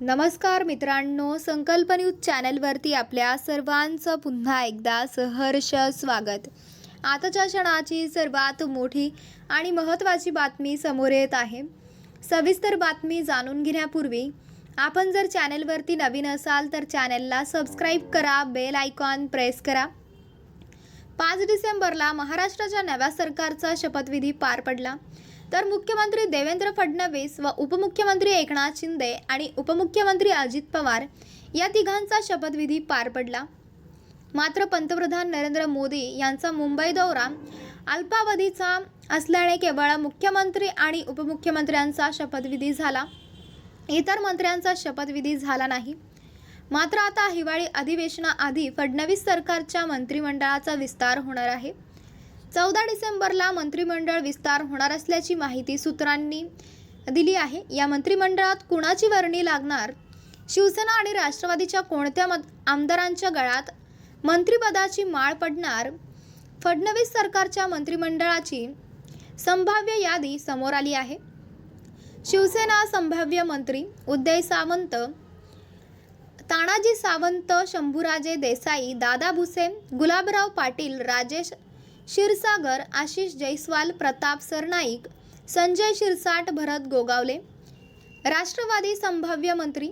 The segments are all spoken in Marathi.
नमस्कार मित्रांनो संकल्प न्यूज चॅनलवरती आपल्या सर्वांचं पुन्हा एकदा सहर्ष स्वागत. आताच्या क्षणाची सर्वात मोठी आणि महत्त्वाची बातमी समोर येत आहे. सविस्तर बातमी जाणून घेण्यापूर्वी आपण जर चॅनलवरती नवीन असाल तर चॅनलला सबस्क्राईब करा बेल आयकॉन प्रेस करा. पाच डिसेंबरला महाराष्ट्राच्या नव्या सरकारचा शपथविधी पार पडला. तर मुख्यमंत्री देवेंद्र फडणवीस व उपमुख्यमंत्री एकनाथ शिंदे आणि उपमुख्यमंत्री अजित पवार या तिघांचा शपथविधी पार पडला. मात्र पंतप्रधान नरेंद्र मोदी यांचा मुंबई दौरा अल्पावधीचा असल्याने केवळ मुख्यमंत्री आणि उपमुख्यमंत्र्यांचा शपथविधी झाला. इतर मंत्र्यांचा शपथविधी झाला नाही. मात्र आता हिवाळी अधिवेशनाआधी फडणवीस सरकारच्या मंत्रिमंडळाचा विस्तार होणार आहे. चौदा डिसेंबरला मंत्रिमंडळ विस्तार होणार असल्याची माहिती सूत्रांनी दिली आहे. या मंत्रिमंडळात कुणाची वर्णी लागणार? शिवसेना आणि राष्ट्रवादीच्या कोणत्या मत आमदारांच्या गळ्यात मंत्रिपदाची माळ पडणार? फडणवीस सरकारच्या मंत्रिमंडळाची संभाव्य यादी समोर आली आहे. शिवसेना संभाव्य मंत्री उदय सावंत तानाजी सावंत शंभूराजे देसाई दादा भुसे गुलाबराव पाटील राजेश क्षीरसागर आशिष जयस्वाल प्रताप सरनाईक संजय शिरसाट भरत गोगावले. राष्ट्रवादी संभाव्य मंत्री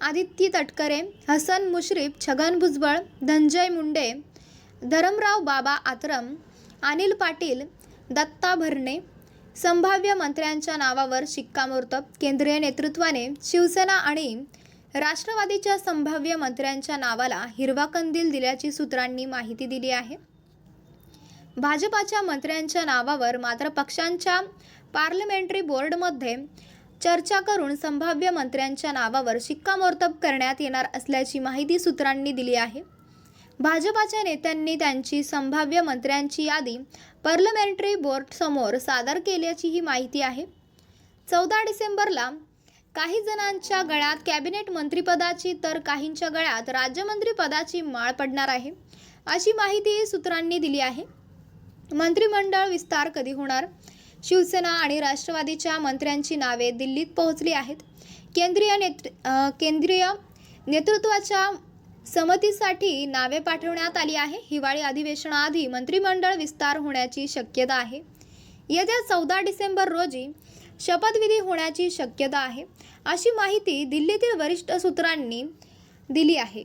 आदित्य तटकरे हसन मुश्रीफ छगन भुजबळ धनंजय मुंडे धरमराव बाबा आत्रम अनिल पाटील दत्ता भरणे संभाव्य मंत्र्यांच्या नावावर शिक्कामोर्तब. केंद्रीय नेतृत्वाने शिवसेना आणि राष्ट्रवादीच्या संभाव्य मंत्र्यांच्या नावाला हिरवा कंदील दिल्याची सूत्रांनी माहिती दिली आहे. भाजपाच्या मंत्र्यांच्या नावावर मात्र पक्षांच्या पार्लमेंटरी बोर्डमध्ये चर्चा करून संभाव्य मंत्र्यांच्या नावावर शिक्कामोर्तब करण्यात येणार असल्याची माहिती सूत्रांनी दिली आहे. भाजपाच्या नेत्यांनी त्यांची संभाव्य मंत्र्यांची यादी पार्लमेंटरी बोर्डसमोर सादर केल्याची ही माहिती आहे. चौदा डिसेंबरला काही जणांच्या गळ्यात कॅबिनेट मंत्रिपदाची तर काहींच्या गळ्यात राज्यमंत्रीपदाची माळ पडणार आहे अशी माहिती सूत्रांनी दिली आहे. मंत्रिमंडळ विस्तार कधी होणार? शिवसेना आणि राष्ट्रवादीच्या मंत्र्यांची नावे दिल्लीत पोहोचली आहेत. केंद्रीय नेतृ केंद्रीय नेतृत्वाच्या समतीसाठी नावे पाठवण्यात आली आहे. हिवाळी अधिवेशनाआधी मंत्रिमंडळ विस्तार होण्याची शक्यता आहे. येत्या चौदा डिसेंबर रोजी शपथविधी होण्याची शक्यता आहे. अशी माहिती दिल्लीतील वरिष्ठ सूत्रांनी दिली आहे.